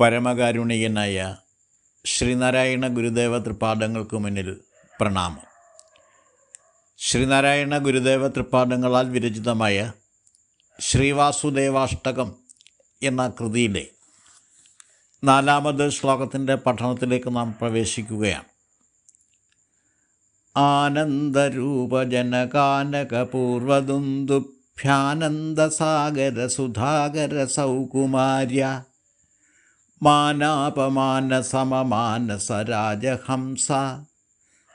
പരമകാരുണികനായ ശ്രീനാരായണ ഗുരുദേവ തൃപ്പാദങ്ങൾക്ക് മുന്നിൽ പ്രണാമം. ശ്രീനാരായണ ഗുരുദേവ തൃപ്പാദങ്ങളാൽ വിരചിതമായ ശ്രീവാസുദേവാഷ്ടകം എന്ന കൃതിയിലെ നാലാമത് ശ്ലോകത്തിന്റെ പഠനത്തിലേക്ക് നാം പ്രവേശിക്കുകയാണ്. ആനന്ദരൂപജനകാനകപൂർവദുന്ദുഭ്യാനന്ദസാഗര സുധാകര സൗകുമാര്യ മാനാപമാന സമമാനസ രാജഹംസ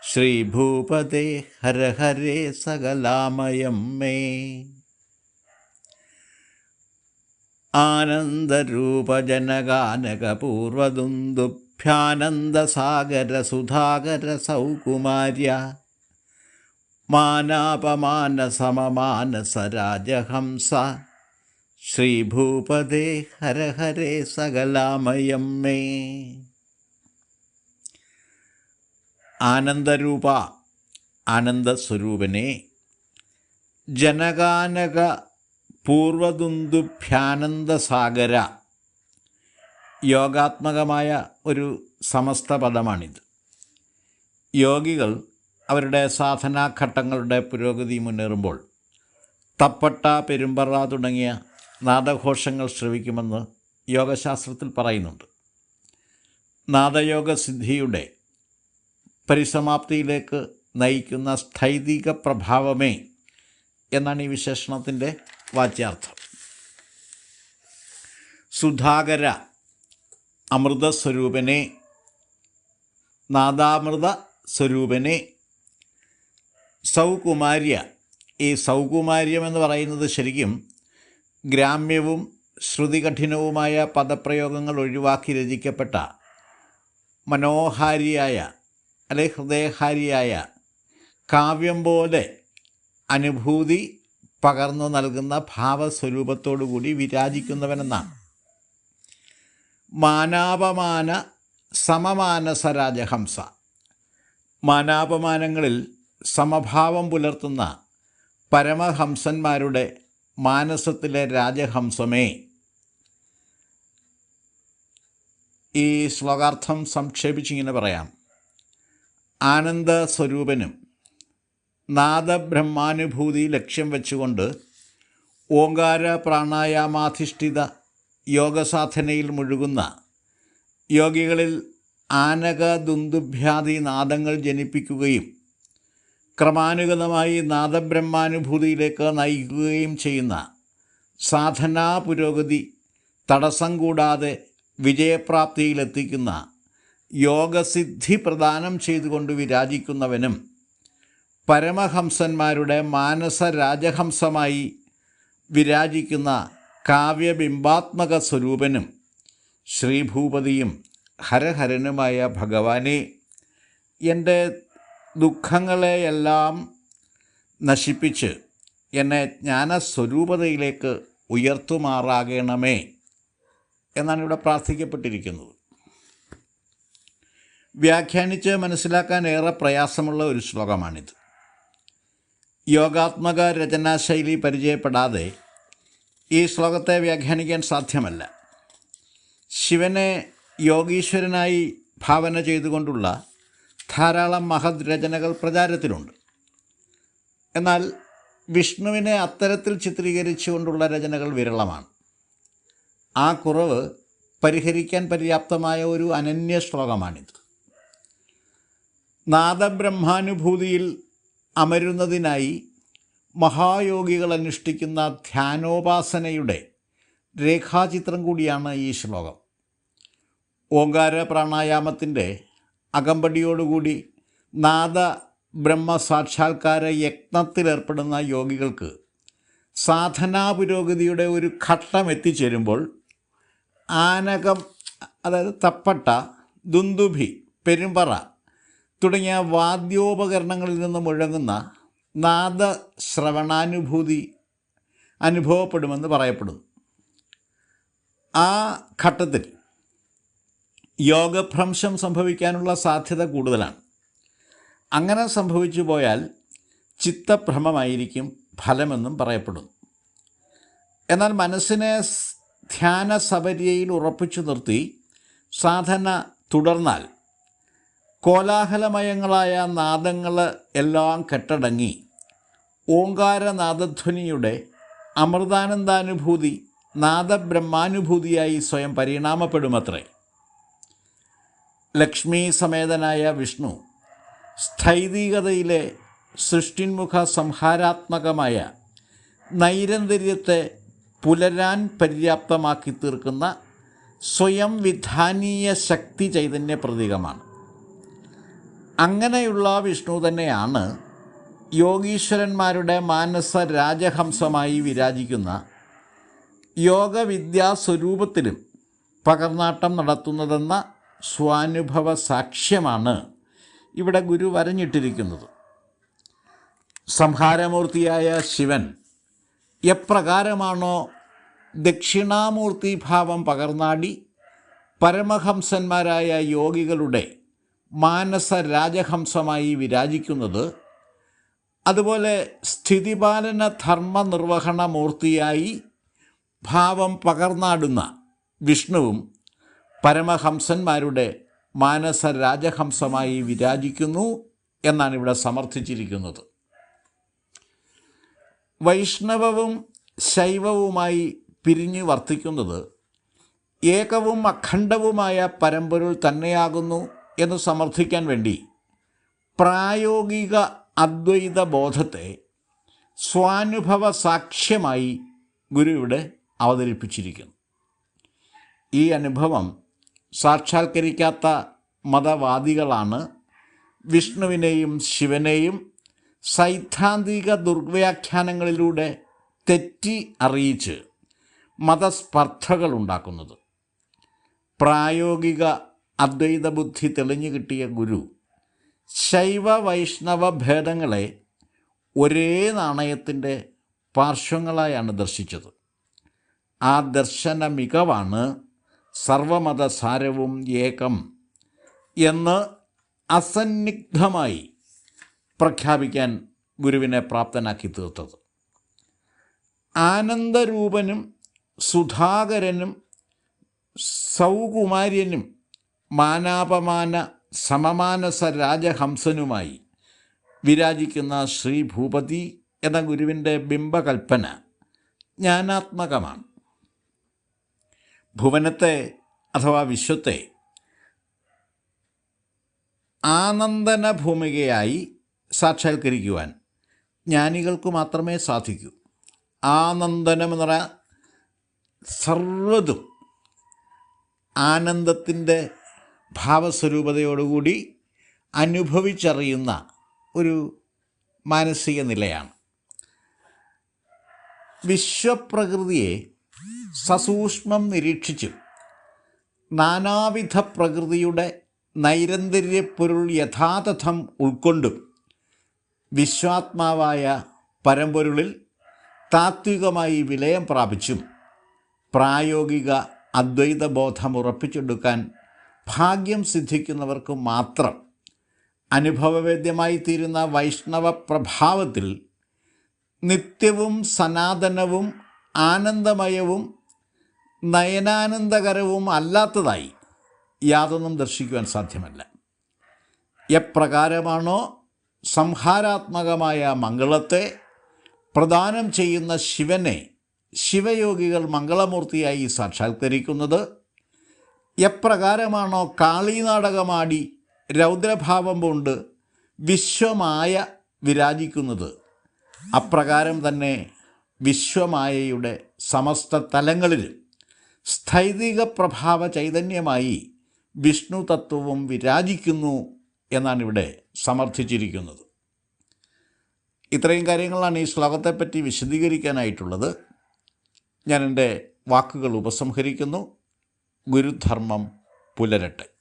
ശ്രീഭൂപതേ ഹര ഹരേ സകലാമയം മേ ആനന്ദരൂപജനകാനകപൂർവദുന്ദുഭ്യാനന്ദസാഗരസുധാകരസൗകുമാര്യ. സുധാകര സൗകുമാര്യ മാനാപമാന സമമാനസ രാജഹംസ ശ്രീഭൂപതേ ഹര ഹരേ സകലാമയം മേ. ആനന്ദരൂപ ആനന്ദസ്വരൂപനെ ജനകാനക പൂർവദുന്ദുഭ്യാനന്ദസാഗര യോഗാത്മകമായ ഒരു സമസ്ത പദമാണിത് യോഗികൾ അവരുടെ സാധനാഘട്ടങ്ങളുടെ പുരോഗതി മുന്നേറുമ്പോൾ തപ്പട്ട പെരുമ്പറ തുടങ്ങിയ നാദഘോഷങ്ങൾ ശ്രവിക്കുമെന്ന് യോഗശാസ്ത്രത്തിൽ പറയുന്നുണ്ട്. നാദയോഗ സിദ്ധിയുടെ പരിസമാപ്തിയിലേക്ക് നയിക്കുന്ന സ്ഥൈതിക പ്രഭാവമേ എന്നാണ് ഈ വിശേഷണത്തിന്റെ വാച്യാർത്ഥം. സുധാകര അമൃതസ്വരൂപനെ നാദാമൃത സ്വരൂപനെ സൗകുമാര്യ ഈ സൗകുമാര്യം എന്ന് പറയുന്നത് ശരിക്കും ഗ്രാമ്യവും ശ്രുതികഠിനവുമായ പദപ്രയോഗങ്ങൾ ഒഴിവാക്കി രചിക്കപ്പെട്ട മനോഹാരിയായ അല്ലെ ഹൃദയഹാരിയായ കാവ്യം പോലെ അനുഭൂതി പകർന്നു നൽകുന്ന ഭാവസ്വരൂപത്തോടുകൂടി വിരാജിക്കുന്നവനെന്നാണ് മാനാപമാന സമമാനസരാജഹംസ. മാനാപമാനങ്ങളിൽ സമഭാവം പുലർത്തുന്ന പരമഹംസന്മാരുടെ മാനസത്തിലെ രാജഹംസമേ. ഈ ശ്ലോകാർത്ഥം സംക്ഷേപിച്ചിങ്ങനെ പറയാം. ആനന്ദ സ്വരൂപനും നാദബ്രഹ്മാനുഭൂതി ലക്ഷ്യം വെച്ചുകൊണ്ട് ഓങ്കാര പ്രാണായാമാധിഷ്ഠിത യോഗസാധനയിൽ മുഴുകുന്ന യോഗികളിൽ ആനക ദുന്ദുഭ്യാദി നാദങ്ങൾ ജനിപ്പിക്കുകയും ക്രമാനുഗതമായി നാദബ്രഹ്മാനുഭൂതിയിലേക്ക് നയിക്കുകയും ചെയ്യുന്ന സാധനാ പുരോഗതി തടസ്സം കൂടാതെ വിജയപ്രാപ്തിയിലെത്തിക്കുന്ന യോഗസിദ്ധി പ്രദാനം ചെയ്തുകൊണ്ട് വിരാജിക്കുന്നവനും പരമഹംസന്മാരുടെ മാനസ രാജഹംസമായി വിരാജിക്കുന്ന കാവ്യബിംബാത്മക സ്വരൂപനും ശ്രീഭൂപതിയും ഹരഹരനുമായ ഭഗവാനെ എന്റെ ദുഃഖങ്ങളെയെല്ലാം നശിപ്പിച്ച് എന്നെ ജ്ഞാനസ്വരൂപതയിലേക്ക് ഉയർത്തുമാറാകണമേ എന്നാണ് ഇവിടെ പ്രാർത്ഥിക്കപ്പെട്ടിരിക്കുന്നത്. വ്യാഖ്യാനിച്ച് മനസ്സിലാക്കാൻ ഏറെ പ്രയാസമുള്ള ഒരു ശ്ലോകമാണിത്. യോഗാത്മക രചനാശൈലി പരിചയപ്പെടാതെ ഈ ശ്ലോകത്തെ വ്യാഖ്യാനിക്കാൻ സാധ്യമല്ല. ശിവനെ യോഗീശ്വരനായി ഭാവന ചെയ്തുകൊണ്ടുള്ള ധാരാളം മഹത് രചനകൾ പ്രചാരത്തിലുണ്ട്. എന്നാൽ വിഷ്ണുവിനെ അത്തരത്തിൽ ചിത്രീകരിച്ചുകൊണ്ടുള്ള രചനകൾ വിരളമാണ്. ആ കുറവ് പരിഹരിക്കാൻ പര്യാപ്തമായ ഒരു അനന്യ ശ്ലോകമാണിത്. നാദബ്രഹ്മാനുഭൂതിയിൽ അമരുന്നതിനായി മഹായോഗികൾ അനുഷ്ഠിക്കുന്ന ധ്യാനോപാസനയുടെ രേഖാചിത്രം കൂടിയാണ് ഈ ശ്ലോകം. ഓങ്കാര പ്രാണായാമത്തിന്റെ അകമ്പടിയോടുകൂടി നാദ ബ്രഹ്മ സാക്ഷാത്കാര യജ്ഞത്തിലേർപ്പെടുന്ന യോഗികൾക്ക് സാധനാ പുരോഗതിയുടെ ഒരു ഘട്ടം എത്തിച്ചേരുമ്പോൾ ആനകം അതായത് തപ്പട്ട ദുന്ദുഭി പെരുമ്പറ തുടങ്ങിയ വാദ്യോപകരണങ്ങളിൽ നിന്ന് മുഴങ്ങുന്ന നാദശ്രവണാനുഭൂതി അനുഭവപ്പെടുമെന്ന് പറയപ്പെടുന്നു. ആ ഘട്ടത്തിൽ യോഗഭ്രംശം സംഭവിക്കാനുള്ള സാധ്യത കൂടുതലാണ്. അങ്ങനെ സംഭവിച്ചു പോയാൽ ചിത്തഭ്രമമായിരിക്കും ഫലമെന്നും പറയപ്പെടുന്നു. എന്നാൽ മനസ്സിനെ ധ്യാന സബര്യയിൽ ഉറപ്പിച്ചു നിർത്തി സാധന തുടർന്നാൽ കോലാഹലമയങ്ങളായ നാദങ്ങൾ എല്ലാം കെട്ടടങ്ങി ഓങ്കാരനാദധ്വനിയുടെ അമൃതാനന്ദാനുഭൂതി നാദബ്രഹ്മാനുഭൂതിയായി സ്വയം പരിണാമപ്പെടുമത്രേ. ലക്ഷ്മി സമേതനായ വിഷ്ണു സ്ഥൈതികതയിലെ സൃഷ്ടിന്മുഖ സംഹാരാത്മകമായ നൈരന്തര്യത്തെ പുലരാൻ പര്യാപ്തമാക്കി തീർക്കുന്ന സ്വയം വിധാനീയ ശക്തി ചൈതന്യ പ്രതീകമാണ്. അങ്ങനെയുള്ള വിഷ്ണു തന്നെയാണ് യോഗീശ്വരന്മാരുടെ മാനസ രാജഹംസമായി വിരാജിക്കുന്ന യോഗവിദ്യാസ്വരൂപത്തിലും പകർന്നാട്ടം നടത്തുന്നതെന്ന സ്വാനുഭവ സാക്ഷ്യമാണ് ഇവിടെ ഗുരു വരഞ്ഞിട്ടിരിക്കുന്നത്. സംഹാരമൂർത്തിയായ ശിവൻ എപ്രകാരമാണോ ദക്ഷിണാമൂർത്തി ഭാവം പകർന്നാടി പരമഹംസന്മാരായ യോഗികളുടെ മാനസ രാജഹംസമായി വിരാജിക്കുന്നത് അതുപോലെ സ്ഥിതിപാലന ധർമ്മ നിർവഹണ മൂർത്തിയായി ഭാവം പകർന്നാടുന്ന വിഷ്ണുവും പരമഹംസന്മാരുടെ മാനസ രാജഹംസമായി വിരാജിക്കുന്നു എന്നാണ് ഇവിടെ സമർത്ഥിച്ചിരിക്കുന്നത്. വൈഷ്ണവവും ശൈവവുമായി പിരിഞ്ഞു വർത്തിക്കുന്നത് ഏകവും അഖണ്ഡവുമായ പരമ്പൊരുൾ തന്നെയാകുന്നു എന്ന് സമർത്ഥിക്കാൻ വേണ്ടി പ്രായോഗിക അദ്വൈത ബോധത്തെ സ്വാനുഭവ സാക്ഷ്യമായി ഗുരു ഇവിടെ അവതരിപ്പിച്ചിരിക്കുന്നു. ഈ അനുഭവം സാക്ഷാത്കരിക്കാത്ത മതവാദികളാണ് വിഷ്ണുവിനെയും ശിവനെയും സൈദ്ധാന്തിക ദുർവ്യാഖ്യാനങ്ങളിലൂടെ തെറ്റി അറിയിച്ച് മതസ്പർദ്ധകൾ ഉണ്ടാക്കുന്നത് പ്രായോഗിക അദ്വൈത ബുദ്ധി തെളിഞ്ഞു കിട്ടിയ ഗുരു ശൈവ വൈഷ്ണവ ഭേദങ്ങളെ ഒരേ നാണയത്തിന്റെ പാർശ്വങ്ങളായാണ് ദർശിച്ചത്. ആ ദർശന മികവാണ് സർവമതസാരവും ഏകം എന്ന് അസന്നിഗ്ധമായി പ്രഖ്യാപിക്കാൻ ഗുരുവിനെ പ്രാപ്തനാക്കി തീർത്തത്. ആനന്ദരൂപനും സുധാകരനും സൗകുമാര്യനും മാനാപമാന സമമാനസ രാജഹംസനുമായി വിരാജിക്കുന്ന ശ്രീ ഭൂപതി എന്ന ഗുരുവിന്റെ ബിംബകൽപ്പന ജ്ഞാനാത്മകമാണ്. ഭുവനത്തെ അഥവാ വിശ്വത്തെ ആനന്ദന ഭൂമികയായി സാക്ഷാത്കരിക്കുവാൻ ജ്ഞാനികൾക്ക് മാത്രമേ സാധിക്കൂ. ആനന്ദനം എന്ന് പറയാൻ സർവതും ആനന്ദത്തിന്റെ ഭാവസ്വരൂപതയോടുകൂടി അനുഭവിച്ചറിയുന്ന ഒരു മാനസിക നിലയാണ്. വിശ്വപ്രകൃതിയെ സസൂക്ഷ്മം നിരീക്ഷിച്ച് നാനാവിധ പ്രകൃതിയുടെ നൈരന്തര്യപ്പൊരുൾ യഥാതഥം ഉൾക്കൊണ്ടും വിശ്വാത്മാവായ പരമ്പൊരുളിൽ താത്വികമായി വിലയം പ്രാപിച്ചും പ്രായോഗിക അദ്വൈത ബോധം ഉറപ്പിച്ചെടുക്കാൻ ഭാഗ്യം സിദ്ധിക്കുന്നവർക്ക് മാത്രം അനുഭവവേദ്യമായി തീരുന്ന വൈഷ്ണവ പ്രഭാവത്തിൽ നിത്യവും സനാതനവും ആനന്ദമയവും നയനാനന്ദകരവും അല്ലാത്തതായി യാതൊന്നും ദർശിക്കുവാൻ സാധ്യമല്ല. എപ്രകാരമാണോ സംഹാരാത്മകമായ മംഗളത്തെ പ്രദാനം ചെയ്യുന്ന ശിവനെ ശിവയോഗികൾ മംഗളമൂർത്തിയായി സാക്ഷാത്കരിക്കുന്നത്? എപ്രകാരമാണോ കാളീനാടകമാടി രൗദ്രഭാവം കൊണ്ട് വിശ്വമായ വിരാജിക്കുന്നത്? അപ്രകാരം തന്നെ വിശ്വമായയുടെ സമസ്ത തലങ്ങളിൽ സ്ഥൈതിക പ്രഭാവ ചൈതന്യമായി വിഷ്ണു തത്വവും വിരാജിക്കുന്നു എന്നാണ് ഇവിടെ സമർത്ഥിച്ചിരിക്കുന്നത്. ഇത്രയും കാര്യങ്ങളാണ് ഈ ശ്ലോകത്തെപ്പറ്റി വിശദീകരിക്കാനായിട്ടുള്ളത്. ഞാൻ എന്റെ വാക്കുകൾ ഉപസംഹരിക്കുന്നു. ഗുരുധർമ്മം പുലരട്ടെ.